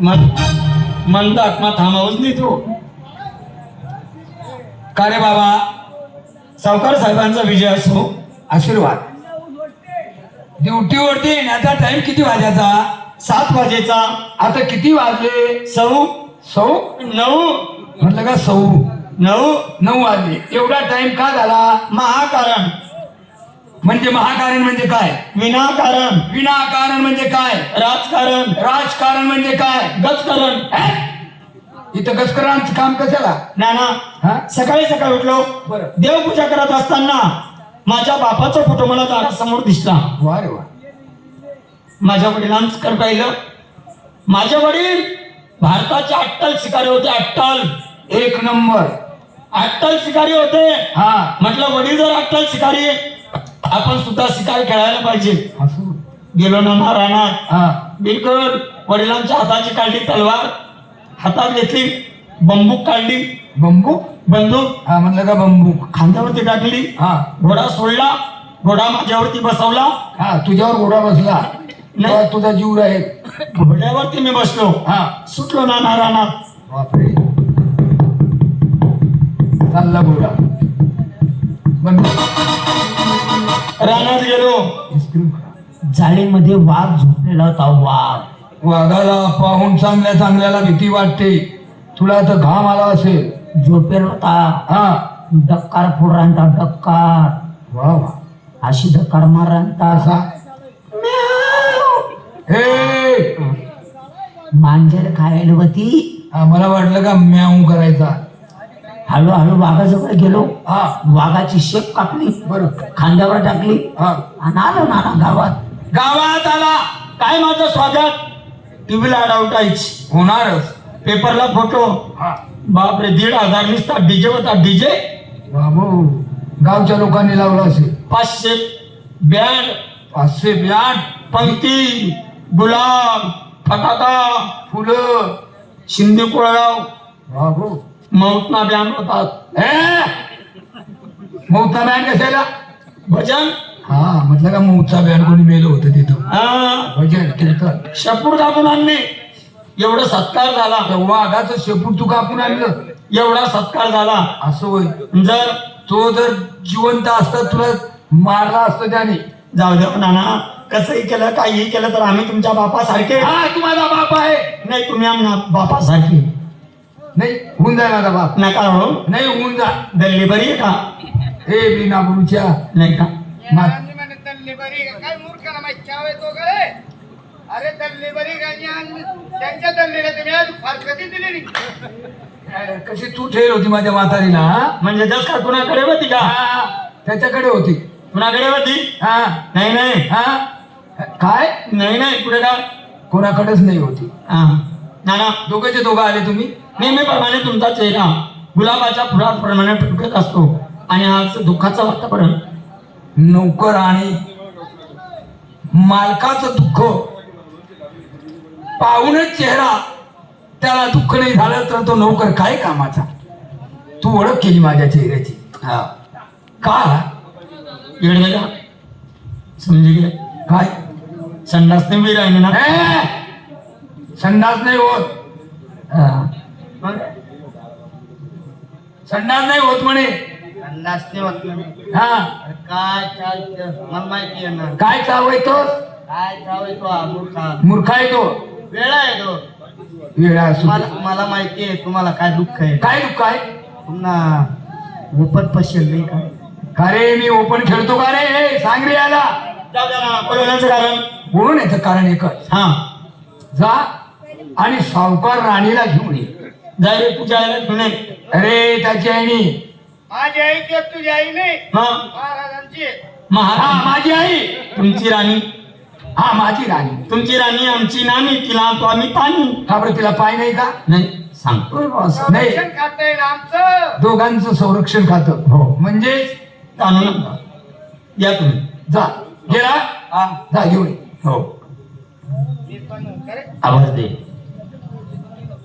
मन आत्मा थांबावच नाही तो. का रे बाबा? सावकार साहेबांचा विजय असो आशीर्वाद. ड्युटीवरती येण्याचा टाइम किती वाजायचा? सात वाजेचा. आता किती वाजले? सौ सौ नऊ? म्हटलं का सौ नऊ. नऊ वाजले. एवढा टाइम का झाला? महाकारण. म्हणजे महाकारण म्हणजे काय? विनाकारण. विनाकारण म्हणजे काय? राजकारण. राजकारण म्हणजे काय? गजकारण? इथं गस्करांचं काम कशाला? नाना हा? सकाळी सकाळी उठलो. बरं. देवपूजा करत असताना माझ्या बापाचा फोटो मला दारासमोर दिसला. वा रे वा. माझ्या वडिलांकडे पाहिलं. माझे वडील भारताचे अट्टल शिकारी होते अट्टल. एक नंबर. अट्टल शिकारी होते. हा. म्हटलं वडील जर अट्टल शिकारी आपण सुद्धा शिकार खेळायला पाहिजे. गेलो ना हा. बिलकुल वडिलांच्या हाताची काढली तलवार. हातात घेतली बंदूक काढली. बंबू बंदूक. हा म्हणलं का बंबू खांद्यावरती टाकली. हा. घोडा सोडला. घोडा माझ्यावरती बसवला. हा तुझ्यावर घोडा बसला. तेव्हा तुझा जीव राहील. घोड्यावरती मी बसलो. हा. सुटलो ना राहणार बापरे. चालला घोडा. बंबू रानात गेलो. जाळीमध्ये वाघ झोपलेला होता वाघ. वाघाला पाहून चांगल्या चांगल्याला भीती वाटते. तुला तर घाम आला असेल. झोपेल होता. हा. डक्कार फोडांचा डक्कार वा वा. अशी डक्कार मारांता असा. हे. मांजर खायला होती. मला वाटलं का म्याऊ करायचा. हळूहळू वाघाजवळ गेलो. हा. वाघाची शेप कापली. बरं खांद्यावर टाकली. हा. आणि आलो नाना गावात. गावात आला. काय माझं स्वागत? टीव्हीला अडावटायची होणारच. पेपरला फोटो हा. बापरे दीड हजार निसता. डीजे होता. डीजे बाबू गावच्या लोकांनी लावला असेल. पाचशे बँड पाचशे ब्याट पंक्ती गुलाब फटाका फुलं शिंदे कोळगाव. बाबू मौतना बँड होतात मौता बँड कशाला भजन? हा म्हटलं का मौचा बँड कोणी मेलं होतं तिथं हा। भजन कीर्तन। शेपूट कापून आणले। एवढा सत्कार झाला। वाघाचं शेपूट तू कापून आणलं। एवढा सत्कार झाला। असं होय. जर तो जर जिवंत असता तुला मारला असतं त्याने. जाऊ द्या नाना. कसंही केलं काहीही केलं तर आम्ही तुमच्या बापासारखे. हा तुम्हाला बाप आहे. नाही तुम्ही आम्हाला बापासारखे. नाही होऊन जाय माझा बाप. नका हो. नाही होऊन जा. दल्ली बरी आहे का? हे बिना गुरुच्या नाही का? मा- म्हणे बरी का? काय मूर्खाला माहीत चाव येतो का रे अरे बरी आणि त्यांच्या तुम्ही आज कशी तू ठेल होती माझ्या म्हातारीला हा? म्हणजे जस का कुणाकडे होती का? हा त्याच्याकडे होती. कुणाकडे होती? हा. नाही नाही. हा? काय? नाही नाही. पुढे का? कोणाकडेच नाही होती. हा. नाना दोघेचे दोघं आले तुम्ही. नेहमीप्रमाणे तुमचा चेहरा गुलाबाच्या फुलाप्रमाणे फुटत असतो. आणि आज दुःखाचं वातावरण नौकर आणि मालकाचं दुःख. पाहूनच चेहरा त्याला दुःख नाही झालं तर तो नौकर काय कामाचा? तू ओळख केली माझ्या चेहऱ्याची. हा. का? समजी काय? संडास नाही राहिली ना! संडास नाही होत. हा. संडास नाही होत म्हणे. नाचते होत नाही हा. अरे काय चालतं? मला माहिती आहे ना. काय चाव येतोस काय येतो हा मूर्खा. मूर्खा येतो वेळा येतो वेळा असू मला दे. मला माहिती आहे तुम्हाला काय दुःख आहे. काय दुःख आहे? पुन्हा उपत पशेल नाही काय का रे मी ओपन खेळतो का रे? हे सांग रे याला. जाऊ द्या ना, बोलवण्याचं कारण. बोलून याचं कारण एकच. हा. जा. आणि सावकार राणीला घेऊन ये. जाय रे तुझ्या आईला घेऊन ये. अरे त्याची आईनी. माझी आई ते तुझी आई नाही. हा. महाराजांची. हा महाराज माझी आई. तुमची राणी. हा माझी राणी. तुमची राणी आमची नानी तिला तो आम्ही पाणी. का बरं तिला पाय नाही का? नाही सांगतोय बॉस. नाही. संरक्षण खातं आहे ना आमचं. दोघांचं संरक्षण खातं. हो. आणू नका. या तुम्ही. जा. गेला हा. जा घेऊन ये. हो. मी पण करे आवाज दे.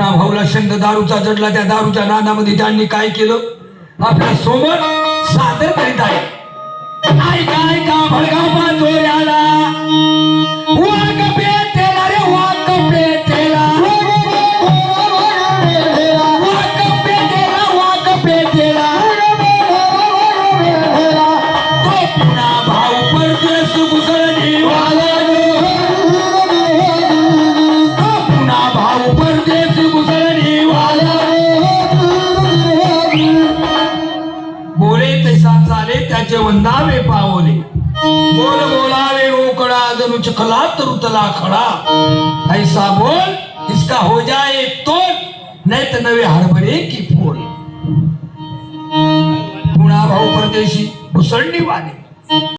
वाले पुन्हा भाऊला शंख दारूचा जडला त्या दारूच्या नादामध्ये त्यांनी काय केलं? आपल्यासोबत सादर करीत आहे. त्याचे वंदावे पावले. बोल बोलावे ओकडा जणू चिखला तरुतला खडा. ऐसा बोल इसका हो जाए तो नाही तर नवे हरभरे की फोड पुणा भाऊ परदेशी घुसळणी वाले.